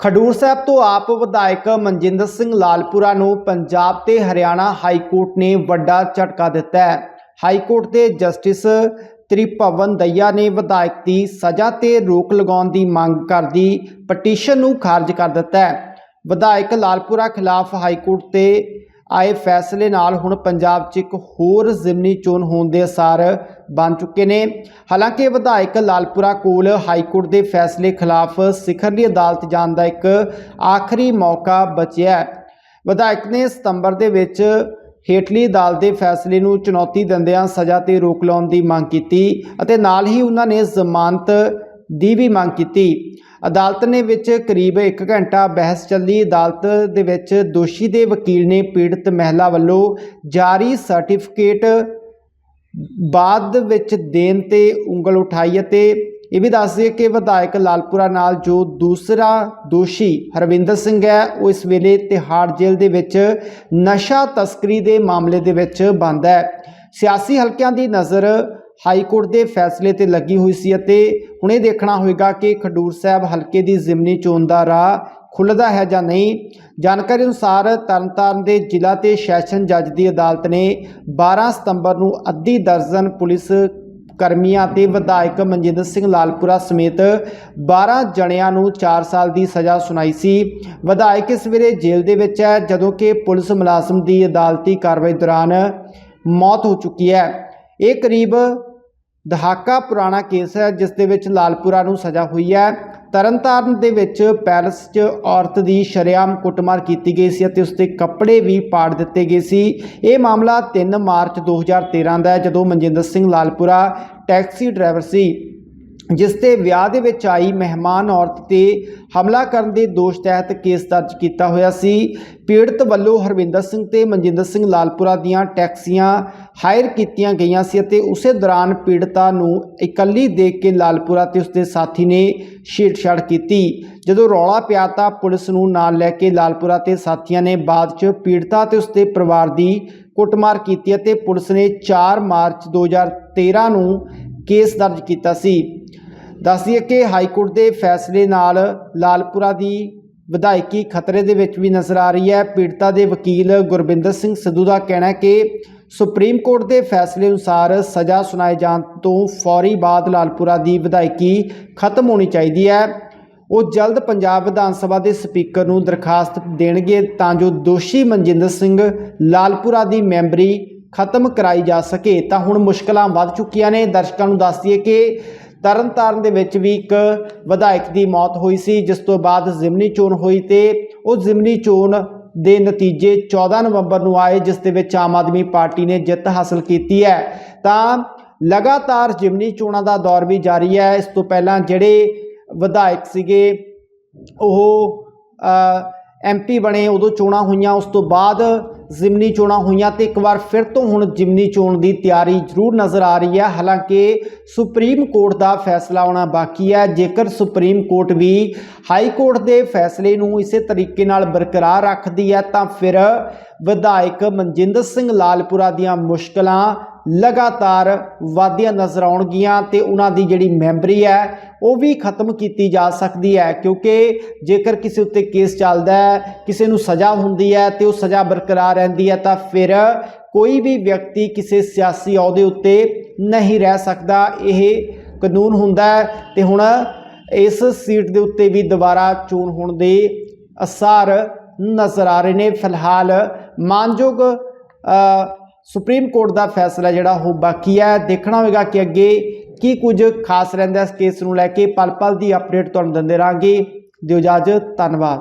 ਖਡੂਰ ਸਾਹਿਬ ਤੋਂ ਆਪ ਵਿਧਾਇਕ ਮਨਜਿੰਦਰ ਸਿੰਘ ਲਾਲਪੁਰਾ ਨੂੰ ਪੰਜਾਬ ਤੇ ਹਰਿਆਣਾ ਹਾਈ ਕੋਰਟ ਨੇ ਵੱਡਾ ਝਟਕਾ ਦਿੱਤਾ ਹੈ। ਹਾਈ ਕੋਰਟ ਦੇ ਜਸਟਿਸ ਤ੍ਰਿਭਵਨ ਦਈਆ ਨੇ ਵਿਧਾਇਕ ਦੀ ਸਜ਼ਾ ਤੇ ਰੋਕ ਲਗਾਉਣ ਦੀ ਮੰਗ ਕਰਦੀ ਪਟੀਸ਼ਨ ਨੂੰ ਖਾਰਜ ਕਰ ਦਿੱਤਾ ਹੈ। ਵਿਧਾਇਕ ਲਾਲਪੁਰਾ ਖਿਲਾਫ ਹਾਈ ਕੋਰਟ ਤੇ ਆਏ ਫੈਸਲੇ ਨਾਲ ਹੁਣ ਪੰਜਾਬ 'ਚ ਇੱਕ ਹੋਰ ਜ਼ਿਮਨੀ ਚੋਣ ਹੋਣ ਦੇ ਅਸਾਰ ਬਣ ਚੁੱਕੇ ਨੇ। ਹਾਲਾਂਕਿ ਵਿਧਾਇਕ ਲਾਲਪੁਰਾ ਕੋਲ ਹਾਈ ਕੋਰਟ ਦੇ ਫੈਸਲੇ ਖਿਲਾਫ ਸਿਖਰਲੀ ਅਦਾਲਤ ਜਾਣ ਦਾ ਇੱਕ ਆਖਰੀ ਮੌਕਾ ਬਚਿਆ ਵਿਧਾਇਕ ਨੇ ਸਤੰਬਰ ਦੇ ਵਿੱਚ ਹੇਠਲੀ ਅਦਾਲਤ ਦੇ ਫੈਸਲੇ ਨੂੰ ਚੁਣੌਤੀ ਦਿੰਦਿਆਂ ਸਜ਼ਾ ਤੇ ਰੋਕ ਲਾਉਣ ਦੀ ਮੰਗ ਕੀਤੀ ਅਤੇ ਨਾਲ ਹੀ ਉਹਨਾਂ ਨੇ ਜ਼ਮਾਨਤ ਦੀ ਵੀ ਮੰਗ ਕੀਤੀ। ਅਦਾਲਤ ਨੇ ਵਿੱਚ ਕਰੀਬ 1 ਘੰਟਾ ਬਹਿਸ ਚੱਲੀ। ਅਦਾਲਤ ਦੇ ਵਿੱਚ ਦੋਸ਼ੀ ਦੇ ਵਕੀਲ ਨੇ ਪੀੜਤ ਮਹਿਲਾ ਵੱਲੋਂ ਜਾਰੀ ਸਰਟੀਫਿਕੇਟ ਬਾਅਦ ਵਿੱਚ ਦੇਣ ਤੇ ਉਂਗਲ ਉਠਾਈ ਅਤੇ ਇਹ ਵੀ ਦੱਸ ਦਈਏ ਕਿ ਵਿਧਾਇਕ ਲਾਲਪੁਰਾ ਨਾਲ ਜੋ ਦੂਸਰਾ ਦੋਸ਼ੀ ਹਰਵਿੰਦਰ ਸਿੰਘ ਹੈ, ਉਹ ਇਸ ਵੇਲੇ ਤਿਹਾੜ ਜੇਲ੍ਹ ਦੇ ਵਿੱਚ ਨਸ਼ਾ ਤਸਕਰੀ ਦੇ ਮਾਮਲੇ ਦੇ ਵਿੱਚ ਬੰਦ ਹੈ। ਸਿਆਸੀ ਹਲਕਿਆਂ ਦੀ ਨਜ਼ਰ ਹਾਈ ਕੋਰਟ ਦੇ ਫੈਸਲੇ ਤੇ ਲੱਗੀ ਹੋਈ ਸੀ ਅਤੇ ਹੁਣ ਇਹ ਦੇਖਣਾ ਹੋਵੇਗਾ ਕਿ ਖਡੂਰ ਸਾਹਿਬ ਹਲਕੇ ਦੀ ਜ਼ਿਮਨੀ ਚੋਣ ਦਾ ਰਾਹ ਖੁੱਲਦਾ ਹੈ ਜਾਂ ਨਹੀਂ। ਜਾਣਕਾਰੀ ਅਨੁਸਾਰ ਤਰਨਤਾਰਨ ਦੇ ਜ਼ਿਲ੍ਹਾ ਤੇ ਸੈਸ਼ਨ ਜੱਜ ਦੀ ਅਦਾਲਤ ਨੇ 12 ਸਤੰਬਰ ਨੂੰ ਅੱਧੀ ਦਰਜਨ ਪੁਲਿਸ ਕਰਮੀਆਂ ਤੇ ਵਿਧਾਇਕ ਮਨਜਿੰਦਰ ਸਿੰਘ ਲਾਲਪੁਰਾ ਸਮੇਤ 12 ਜਣਿਆਂ ਨੂੰ 4 ਸਾਲ ਦੀ ਸਜ਼ਾ ਸੁਣਾਈ ਸੀ। ਵਿਧਾਇਕ ਇਸ ਵੇਲੇ ਜੇਲ੍ਹ ਦੇ ਵਿੱਚ ਹੈ, ਜਦੋਂ ਕਿ ਪੁਲਿਸ ਮੁਲਾਜ਼ਮ ਦੀ ਅਦਾਲਤੀ ਕਾਰਵਾਈ ਦੌਰਾਨ ਮੌਤ ਹੋ ਚੁੱਕੀ ਹੈ। ਇਹ ਕਰੀਬ ਦਹਾਕਾ ਪੁਰਾਣਾ ਕੇਸ ਹੈ, ਜਿਸ ਦੇ ਵਿੱਚ ਲਾਲਪੁਰਾ ਨੂੰ ਸਜ਼ਾ ਹੋਈ ਹੈ। ਤਰਨਤਾਰਨ ਦੇ ਵਿੱਚ ਪੈਲਸ 'ਚ ਔਰਤ ਦੀ ਸ਼ਰੇਆਮ ਕੁੱਟਮਾਰ ਕੀਤੀ ਗਈ ਸੀ ਅਤੇ ਉਸਦੇ ਕੱਪੜੇ ਵੀ ਪਾੜ ਦਿੱਤੇ ਗਏ ਸੀ। ਇਹ ਮਾਮਲਾ 3 ਮਾਰਚ 2013 ਦਾ ਹੈ, ਜਦੋਂ ਮਨਜਿੰਦਰ ਸਿੰਘ ਲਾਲਪੁਰਾ ਟੈਕਸੀ ਡਰਾਈਵਰ ਸੀ। ਜਿਸ ਤੇ ਵਿਆਹ ਦੇ ਵਿੱਚ ਆਈ ਮਹਿਮਾਨ ਔਰਤ ਤੇ ਹਮਲਾ ਕਰਨ ਦੇ ਦੋਸ਼ ਤਹਿਤ ਕੇਸ ਦਰਜ ਕੀਤਾ ਹੋਇਆ ਸੀ। ਪੀੜਤ ਵੱਲੋਂ ਹਰਵਿੰਦਰ ਸਿੰਘ ਤੇ ਮਨਜਿੰਦਰ ਸਿੰਘ ਲਾਲਪੁਰਾ ਦੀਆਂ ਟੈਕਸੀਆਂ ਹਾਇਰ ਕੀਤੀਆਂ ਗਈਆਂ ਸੀ ਅਤੇ ਉਸੇ ਦੌਰਾਨ ਪੀੜਤਾ ਨੂੰ ਇਕੱਲੀ ਦੇਖ ਕੇ ਲਾਲਪੁਰਾ ਤੇ ਉਸਦੇ ਸਾਥੀ ਨੇ ਛੇੜਛਾੜ ਕੀਤੀ। ਜਦੋਂ ਰੌਲਾ ਪਿਆ ਤਾਂ ਪੁਲਿਸ ਨੂੰ ਨਾਲ ਲੈ ਕੇ ਲਾਲਪੁਰਾ ਤੇ ਸਾਥੀਆਂ ਨੇ ਬਾਅਦ 'ਚ ਪੀੜਤਾ ਤੇ ਉਸਦੇ ਪਰਿਵਾਰ ਦੀ ਕੁੱਟਮਾਰ ਕੀਤੀ ਅਤੇ ਪੁਲਿਸ ਨੇ 4 ਮਾਰਚ 2013 ਨੂੰ ਕੇਸ ਦਰਜ ਕੀਤਾ ਸੀ। ਦੱਸ ਦਈਏ ਕਿ ਹਾਈ ਕੋਰਟ ਦੇ ਫੈਸਲੇ ਨਾਲ ਲਾਲਪੁਰਾ ਦੀ ਵਿਧਾਇਕੀ ਖਤਰੇ ਦੇ ਵਿੱਚ ਵੀ ਨਜ਼ਰ ਆ ਰਹੀ ਹੈ। ਪੀੜਤਾ ਦੇ ਵਕੀਲ ਗੁਰਬਿੰਦਰ ਸਿੰਘ ਸਿੱਧੂ ਦਾ ਕਹਿਣਾ ਹੈ ਕਿ ਸੁਪਰੀਮ ਕੋਰਟ ਦੇ ਫੈਸਲੇ ਅਨੁਸਾਰ ਸਜ਼ਾ ਸੁਣਾਏ ਜਾਣ ਤੋਂ ਫੌਰੀ ਬਾਅਦ ਲਾਲਪੁਰਾ ਦੀ ਵਿਧਾਇਕੀ ਖਤਮ ਹੋਣੀ ਚਾਹੀਦੀ ਹੈ। ਉਹ ਜਲਦ ਪੰਜਾਬ ਵਿਧਾਨ ਸਭਾ ਦੇ ਸਪੀਕਰ ਨੂੰ ਦਰਖਾਸਤ ਦੇਣਗੇ ਤਾਂ ਜੋ ਦੋਸ਼ੀ ਮਨਜਿੰਦਰ ਸਿੰਘ ਲਾਲਪੁਰਾ ਦੀ ਮੈਂਬਰੀ ਖਤਮ ਕਰਾਈ ਜਾ ਸਕੇ। ਤਾਂ ਹੁਣ ਮੁਸ਼ਕਲਾਂ ਵੱਧ ਚੁੱਕੀਆਂ ਨੇ। ਦਰਸ਼ਕਾਂ ਨੂੰ ਦੱਸ ਦਈਏ ਕਿ ਤਰਨਤਾਰਨ ਦੇ ਵਿੱਚ ਵੀ ਇੱਕ ਵਿਧਾਇਕ ਦੀ ਮੌਤ ਹੋਈ ਸੀ, ਜਿਸ ਤੋਂ ਬਾਅਦ ਜ਼ਿਮਨੀ ਚੋਣ ਹੋਈ ਤੇ ਉਹ ਜ਼ਿਮਨੀ ਚੋਣ ਦੇ ਨਤੀਜੇ 14 ਨਵੰਬਰ ਨੂੰ ਆਏ, ਜਿਸ ਦੇ ਵਿੱਚ ਆਮ ਆਦਮੀ ਪਾਰਟੀ ਨੇ ਜਿੱਤ ਹਾਸਲ ਕੀਤੀ ਹੈ। ਤਾਂ ਲਗਾਤਾਰ ਜ਼ਿਮਨੀ ਚੋਣਾਂ ਦਾ ਦੌਰ ਵੀ ਜਾਰੀ ਹੈ। ਇਸ ਤੋਂ ਪਹਿਲਾਂ ਜਿਹੜੇ ਵਿਧਾਇਕ ਸੀਗੇ, ਉਹ ਐਮਪੀ ਬਣੇ, ਉਦੋਂ ਚੋਣਾਂ ਹੋਈਆਂ। ਉਸ ਤੋਂ ਬਾਅਦ ਜ਼ਿਮਨੀ ਚੋਣਾਂ ਹੋਈਆਂ ਤੇ ਇੱਕ ਵਾਰ ਫਿਰ ਤੋਂ ਹੁਣ ਜ਼ਿਮਨੀ ਚੋਣ ਦੀ ਤਿਆਰੀ ਜ਼ਰੂਰ ਨਜ਼ਰ ਆ ਰਹੀ ਹੈ। ਹਾਲਾਂਕਿ ਸੁਪਰੀਮ ਕੋਰਟ ਦਾ ਫੈਸਲਾ ਆਉਣਾ ਬਾਕੀ ਹੈ। ਜੇਕਰ ਸੁਪਰੀਮ ਕੋਰਟ ਵੀ ਹਾਈ ਕੋਰਟ ਦੇ ਫੈਸਲੇ ਨੂੰ ਇਸੇ ਤਰੀਕੇ ਨਾਲ ਬਰਕਰਾਰ ਰੱਖਦੀ ਹੈ ਤਾਂ ਫਿਰ ਵਿਧਾਇਕ ਮਨਜਿੰਦਰ ਸਿੰਘ ਲਾਲਪੁਰਾ ਦੀਆਂ ਮੁਸ਼ਕਲਾਂ ਲਗਾਤਾਰ ਵਾਧੀਆਂ ਨਜ਼ਰ ਆਉਣਗੀਆਂ ਤੇ ਉਹਨਾਂ ਦੀ ਜਿਹੜੀ ਮੈਂਬਰੀ ਹੈ, ਉਹ ਵੀ ਖਤਮ ਕੀਤੀ ਜਾ ਸਕਦੀ ਹੈ। ਕਿਉਂਕਿ ਜੇਕਰ ਕਿਸੇ ਉੱਤੇ ਕੇਸ ਚੱਲਦਾ ਹੈ, ਕਿਸੇ ਨੂੰ ਸਜ਼ਾ ਹੁੰਦੀ ਹੈ ਤੇ ਉਹ ਸਜ਼ਾ ਬਰਕਰਾਰ ਰਹਿੰਦੀ ਹੈ, ਤਾਂ ਫਿਰ ਕੋਈ ਵੀ ਵਿਅਕਤੀ ਕਿਸੇ ਸਿਆਸੀ ਅਹੁਦੇ ਉੱਤੇ ਨਹੀਂ ਰਹਿ ਸਕਦਾ। ਇਹ ਕਾਨੂੰਨ ਹੁੰਦਾ ਹੈ ਤੇ ਹੁਣ ਇਸ ਸੀਟ ਦੇ ਉੱਤੇ ਵੀ ਦੁਬਾਰਾ ਚੋਣ ਹੋਣ ਦੇ ਅਸਾਰ ਨਜ਼ਰ ਆ ਰਹੇ ਨੇ। ਫਿਲਹਾਲ ਮਾਨਯੋਗ ਸੁਪਰੀਮ ਕੋਰਟ ਦਾ ਫੈਸਲਾ ਜਿਹੜਾ ਉਹ ਬਾਕੀ ਹੈ। ਦੇਖਣਾ ਹੋਵੇਗਾ ਕਿ ਅੱਗੇ ਕੀ ਕੁਝ ਖਾਸ ਰਹਿੰਦਾ ਇਸ ਕੇਸ ਨੂੰ ਲੈ ਕੇ। ਪਲ ਪਲ ਦੀ ਅਪਡੇਟ ਤੁਹਾਨੂੰ ਦਿੰਦੇ ਰਹਾਂਗੇ। ਦਿਓ ਇਜਾਜ਼ਤ। ਧੰਨਵਾਦ।